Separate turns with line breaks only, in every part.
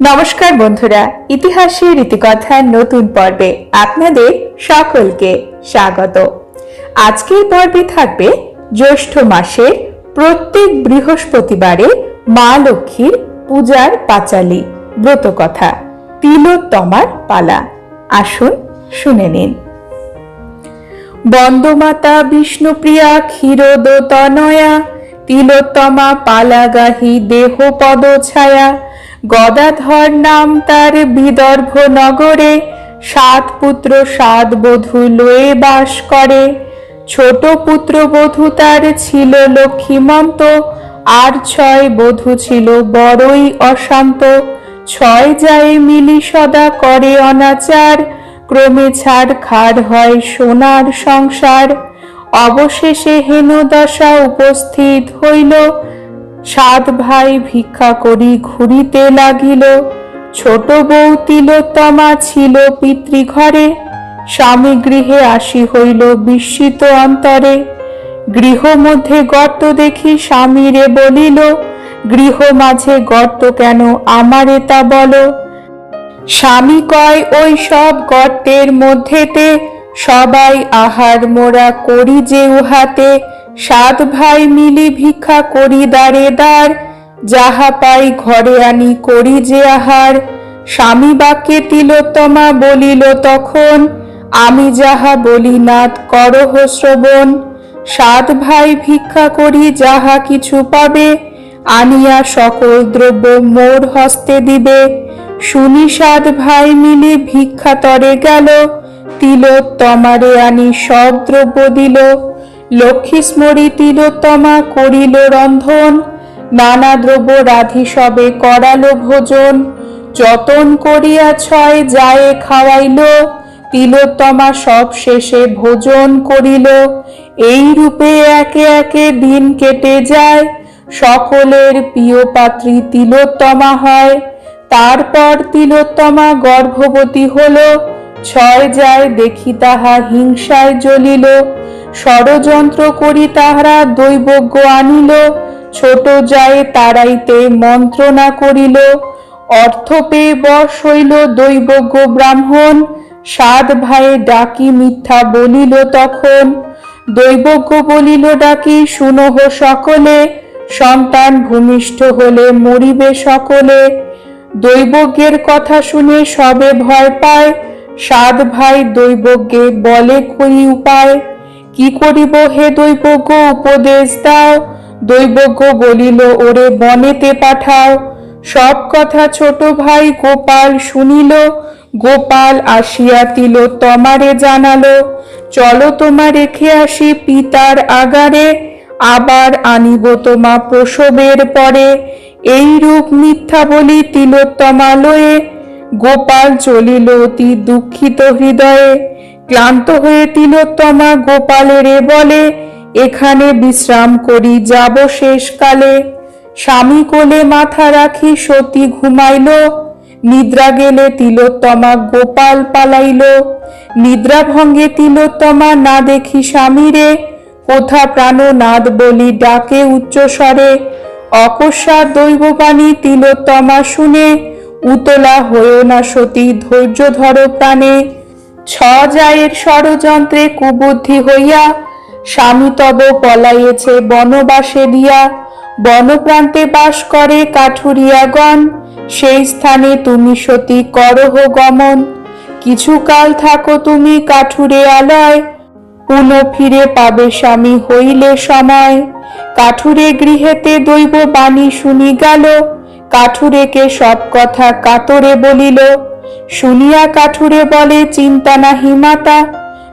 নমস্কার বন্ধুরা, ইতিহাসের রীতিকথার নতুন পর্বে আপনাদের সকলকে স্বাগত। আজকের পর্বে থাকবে জ্যৈষ্ঠ মাসের প্রত্যেক বৃহস্পতিবারে মা লক্ষ্মীর পূজার পাঁচালী ব্রতকথা, তিলোত্তমার পালা। আসুন শুনে নিন। বন্দমাতা বিষ্ণুপ্রিয়া ক্ষীরোদ তনয়া তিলোত্তমা পালাগাহি দেহ পদ ছায়া গদাধর নাম তার বিদর্ভ নগরে, সাত পুত্র সাত বধূ লয়ে বাস করে। ছোট পুত্র বধূ তার ছিল লক্ষ্মীমন্ত, আর ছয় বধূ ছিল বড়ই অশান্ত। ছয় যায় মিলি সদা করে অনাচার, ক্রমে ছাড় খাড় হয় সোনার সংসার। অবশেষে হেনদশা উপস্থিত হইল সাত ভাই ভিক্ষা করি ঘুরিতে লাগিল। ছোট বউ তিলোত্তমা ছিল পিতৃঘরে। স্বামী গৃহে আসি হইল বিস্মিত অন্তরে। গৃহ মধ্যে গর্ত দেখি স্বামীরে বলিল, গৃহ মাঝে গর্ত কেন আমারে তা বলো? স্বামী কয়, ওই সব গর্তের মধ্যেতে সবাই আহার মোরা করি যে উহাতে। সাত ভাই মিলি ভিক্ষা করি দাঁড়ে দাঁড় যাহা পাই ঘরে আনি করি যে আহার। স্বামী বাক্যে তিলোত্তমা বলিল, তখন আমি যাহা বলি নাথ করহ শ্রবণ। সাত ভাই ভিক্ষা করি যাহা কিছু পাবে, আনিয়া সকল দ্রব্য মোর হস্তে দিবে। শুনি সাত ভাই মিলে ভিক্ষা তরে গেল, তিলোত্তমারে আনি সব দ্রব্য দিল। লক্ষ্মী স্মরি তিলোত্তমা করিল রন্ধন, নানা দ্রব্য রাধি সবে করালো ভোজন। যতন করিয়া ছয় যায় খাওয়াইল, তিলোত্তমা সব শেষে ভোজন করিল। এই রূপে একে একে দিন কেটে যায়, সকলের প্রিয় পাত্রী তিলোত্তমা হয়। তারপর তিলোত্তমা গর্ভবতী হল, ছয় যায় দেখি তাহা হিংসায় জ্বলিল। ষড়যন্ত্র করি তাহারা দৈবজ্ঞ আনিল, ছোট যায় তারাইতে মন্ত্রণা করিল। অর্থ পেয়ে বশ হইল দৈবজ্ঞ ব্রাহ্মণ সাত ভাই ডাকি মিথ্যা বলিল তখন। দৈবজ্ঞ বলিল, ডাকি শুনহ সকলে, সন্তান ভূমিষ্ঠ হলে মরিবে সকলে। দৈবজ্ঞের কথা শুনে সবে ভয় পায় সাত ভাই দৈবজ্ঞে বলে করি উপায়? কি করিব হে দৈবজ্ঞ উপদেশ দাও। দৈবজ্ঞ বলিল, ওরে বনেতে পাঠাও। সব কথা ছোট ভাই গোপাল শুনিল। গোপাল আসিয়া তিল তমারে জানালো, চলো তোমা রেখে আসি পিতার আগারে, আবার আনিব তোমা প্রসবের পরে। এই রূপ মিথ্যা বলি তিলোত্তমা লয়ে গোপাল চলিল অতি দুঃখিত হৃদয়ে। ক্লান্ত হয়ে তিলোত্তমা গোপালেরে বলে, এখানে বিশ্রাম করি, যাব শেষকালে। স্বামী কোলে মাথা রাখি সতী ঘুমাইল, নিদ্রা গেলে তিলোত্তমা গোপাল পালাইল। নিদ্রা ভঙ্গে তিলোত্তমা না দেখি স্বামীরে, কোথা প্রাণ নাদ বলি ডাকে উচ্চ স্বরে অকস্মাৎ দৈববাণী তিলোত্তমা শুনে, উতলা হয়েও না সতী, ধৈর্য ধরো প্রাণে। ছ জায়ের ষড়যন্ত্রে কুবুদ্ধি হইয়া স্বামী তব পলাইয়েছে বনবাসে দিয়া। বনপ্রান্তে বাস করে কাঠুরিয়াগণ, সেই স্থানে তুমি সতী করহ গমন। কিছুকাল থাকো তুমি কাঠুরে আলয়, পুনঃ ফিরে পাবে স্বামী হইলে সময়। কাঠুরে গৃহেতে দৈব বাণী শুনি গেল, কাঠুরেকে সব কথা কাতরে বলিল শুনিয়া কাঠুরে বলে, চিন্তা নাহি মাতা,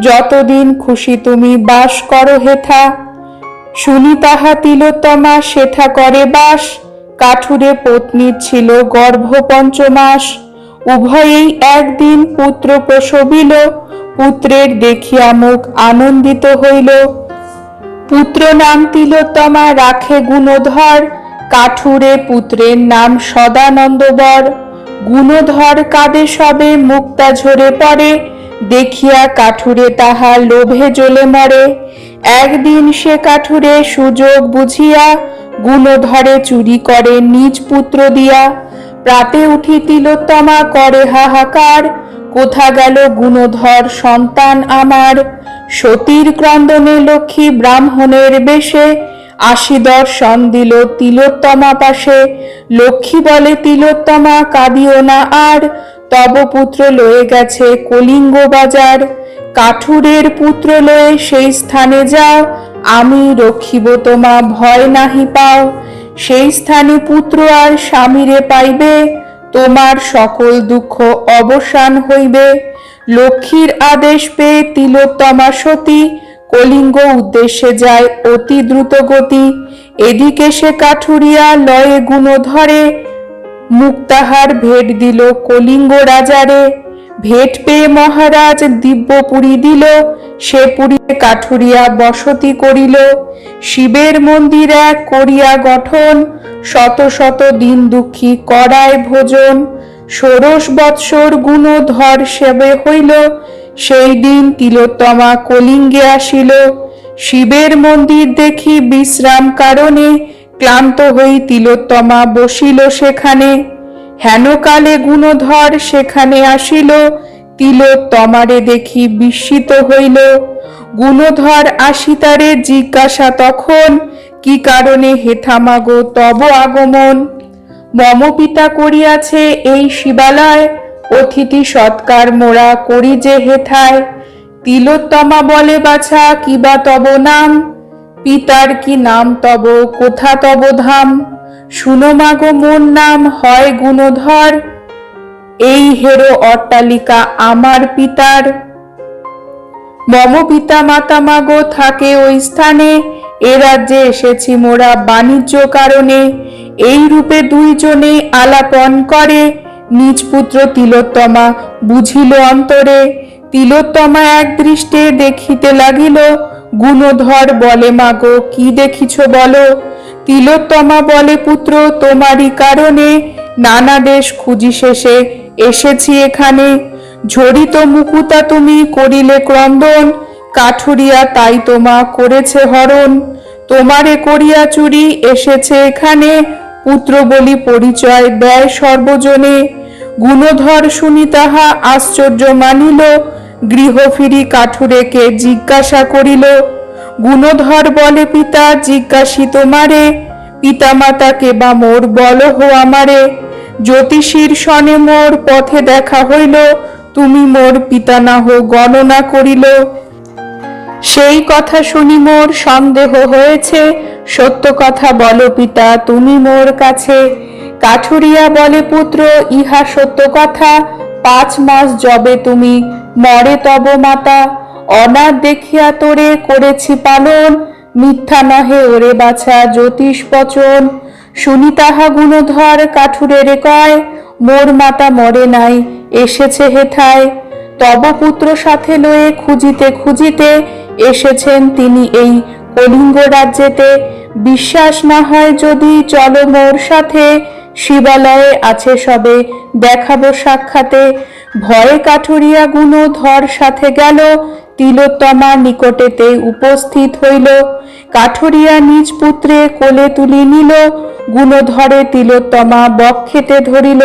যতদিন খুশি তুমি বাস করো হেথা। শুনি তাহা তিলোত্তমা, সেথা করে বাস। কাঠুরে পত্নী ছিল গর্ভ পঞ্চমাস। উভয়েই একদিন পুত্র প্রসবিল, পুত্রের দেখিয়া মুখ আনন্দিত হইল। পুত্র নাম তিলোত্তমা, রাখে গুণধর। কাঠুরে পুত্রের নাম সদানন্দবর। গুণধর কাঁদে সবে, মুক্তা ঝরে পড়ে, দেখিয়া কাঠুরে তাহা লোভে জ্বলে মরে। একদিন সে কাঠুরে সুযোগ বুঝিয়া, গুণধরে চুরি করে নিজ পুত্র দিয়া। প্রাতে উঠি তিলোত্তমা, করে হাহাকার, কোথা গেল গুণধর সন্তান আমার? সতীর ক্রন্দনে লক্ষ্মী ব্রাহ্মণের বেশে আশি দর্শন দিল তিলোত্তমা পাশে। লক্ষ্মী বলে, তিলোত্তমা, কাঁদিও না আর। তব পুত্র লয়ে গেছে কলিঙ্গ বাজার। কাঠুরের পুত্র লয়ে সেই স্থানে যাও। আমি রক্ষিব তোমা, ভয় নাহি পাও। সেই স্থানে পুত্র আর স্বামীরে পাইবে। তোমার সকল দুঃখ অবসান হইবে। লক্ষ্মীর আদেশ পেয়ে তিলোত্তমা সতী কলিঙ্গ উদ্দেশ্যে যায় অতি দ্রুত গতি এদিকে সে কাঠুরিয়া লয়ে গুণ ধরে মুক্তাহার ভেট দিল কলিঙ্গ রাজারে। ভেট পেয়ে মহারাজ দিব্যপুরী দিল, সে পুরীতে কাঠুরিয়া বসতি করিল। শিবের মন্দির এক করিয়া গঠন, শত শত দিন দুঃখী করায় ভোজন। ষোড়শ বৎসর গুণধর সেবে হইল সেই দিন তিলোত্তমা কলিঙ্গে আসিল। শিবের মন্দির দেখি বিশ্রাম কারণে ক্লান্ত হই তিলোত্তমা বসিল সেখানে। হেনকালে গুণধর সেখানে আসিল, তিলোত্তমারে দেখি বিস্মিত হইল। গুণধর আসিতারে জিজ্ঞাসা তখন, কি কারণে হেথামাগো তব আগমন? মম পিতা করিয়াছে এই শিবালয় অতিথি সৎকার মোরা করি যে হেথায়। তিলোত্তমা বলে, বাছা কিবা তব নাম? পিতার কি নাম তব, কোথা তব ধাম? শুনো মাগো মোর নাম হয় গুণধর। এই হেরো অট্টালিকা আমার পিতার। মম পিতা মাতা মাগো থাকে ওই স্থানে। এ রাজ্যে এসেছি মোরা বাণিজ্য কারণে। এই রূপে দুইজনে আলাপন করে। নিজ পুত্র তিলোত্তমা বুঝিল অন্তরে, তিলোত্তমা এক দৃষ্টে দেখিতে লাগিল, গুণধর বলে, মাগো, কি দেখিছ বলো? তিলোত্তমা বলে, পুত্র, তোমারই কারণে নানা দেশ খুঁজি শেষে এসেছি এখানে। ঝরিত মুকুতা তুমি করিলে ক্রন্দন, কাঠুরিয়া তাই তোমা করেছে হরণ। তোমারে করিয়া চুরি এসেছে এখানে পুত্র বলি পরিচয় দেয় সর্বজনে। গুণধর শুনি তাহা আশ্চর্য মানিল, গৃহ ফিরি কাঠুরেকে জিজ্ঞাসা করিল, গুণধর বলে পিতা, জিজ্ঞাসি তোমারে, পিতামাতাকে বা মোর বল হো আমারে। জ্যোতিষীর সনে মোর পথে দেখা হইল, তুমি মোর পিতা না হো গণনা করিল। সেই কথা শুনি মোর সন্দেহ হয়েছে। সত্য কথা বলো পিতা, তুমি মোর কাছে। কাঠুরিয়া বলে পুত্র, ইহা সত্য কথা। পাঁচ মাস জবে তুমি, মরে তব মাতা। অনাথ দেখিয়া তোরে করেছি পালন। মিথ্যা নহে ওরে বাছা জ্যোতিষ পচন। শুনি তাহা গুণধর কাঠুরের কয়, মোর মাতা মরে নাই, এসেছে হেথায়। তব পুত্র সাথে লয়ে খুঁজিতে খুঁজিতে এসেছেন তিনি এই কলিঙ্গ রাজ্যেতে। বিশ্বাস না হয় যদি, চলো মোর সাথে। শিবালয়ে আছে সবে, দেখাবো সাক্ষাতে। ভয়ে কাঠুরিয়া গুণ ধর সাথে গেল, তিলোত্তমা নিকটেতে উপস্থিত হইল। কাঠুরিয়া নিজ পুত্রে কোলে তুলি নিল, গুণধরে তিলোত্তমা বক্ষেতে ধরিল।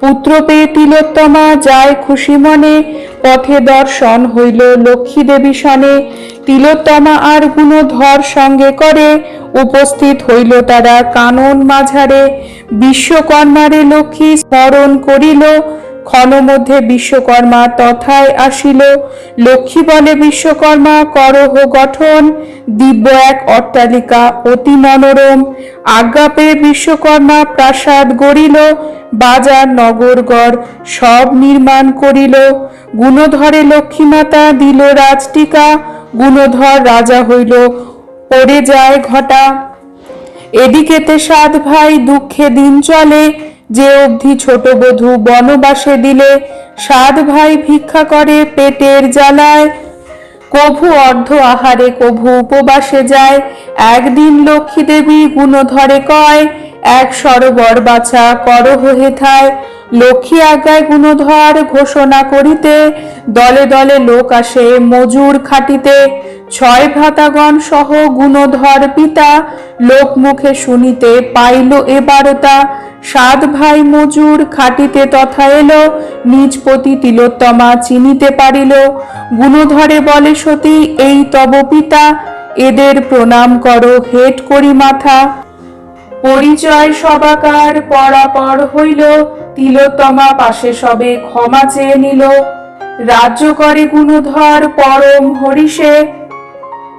পুত্র পেয়ে তিলোত্তমা যায় খুশি মনে, পথে দর্শন হইল লক্ষ্মী দেবী সনে। তিলোত্তমা আর গুণধর সঙ্গে করে উপস্থিত হইল তারা কানন মাঝারে। বিশ্বকর্মারে লক্ষ্মী স্মরণ করিল ক্ষণ মধ্যে বিশ্বকর্মা তথায় আসিল। লক্ষ্মী বলে বিশ্বকর্মা করহ গঠন, দিব্য এক অট্টালিকা অতি মনোরম। আজ্ঞা পেয়ে বিশ্বকর্মা প্রাসাদ গড়িল, বাজার নগরগড় সব নির্মাণ করিল। গুণধরে লক্ষ্মীমাতা দিল রাজটিকা, গুণধর রাজা হইল পড়ে যায় ঘটা। এদিকেতে সাত ভাই দুঃখে দিন চলে যে অবধি ছোট বধূ বনবাসে দিলে সাত ভাই ভিক্ষা করে পেটের জ্বালায়। কভু অর্ধ আহারে, কভু উপবাসে যায়। একদিন লক্ষ্মী দেবী গুণধরে কয়, এক সরোবর বাছা করহ হেথায় লক্ষ্মী আজ্ঞায় গুণধর ঘোষণা করিতে, দলে দলে লোক আসে মজুর খাটিতে। ছয় ভ্রাতাগণ সহ গুণধর পিতা লোকমুখে শুনিতে পাইল এ বারতা সাত ভাই মজুর খাটিতে তথা এলো, নিজ পতি তিলোত্তমা চিনিতে পারিল। গুণধরে বলে, সতী, এই তব পিতা, এদের প্রণাম করো, হেট করি মাথা। পরিচয় সবাকার পরাপর হইল, তিলোত্তমা পাশে সবে ক্ষমা চেয়ে নিল। রাজ্য করে গুণধর পরম হরিষে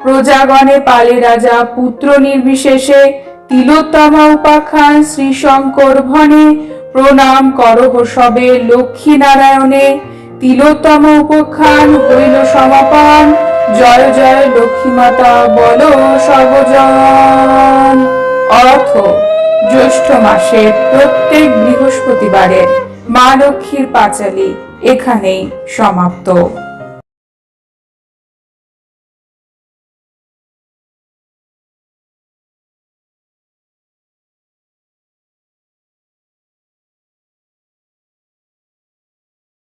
প্রজাগণে পালে রাজা পুত্র নির্বিশেষে তিলোত্তমা উপাখ্যান শ্রী শঙ্কর ভনে প্রণাম করহ সবে লক্ষ্মী নারায়ণে তিলোত্তম উপখ্যান হইল সমাপন। জয় জয় লক্ষ্মী মাতা বলো সর্বজন। অর্থ, জ্যৈষ্ঠ মাসের প্রত্যেক বৃহস্পতিবারের মা লক্ষ্মীর পাঁচালী এখানেই সমাপ্ত।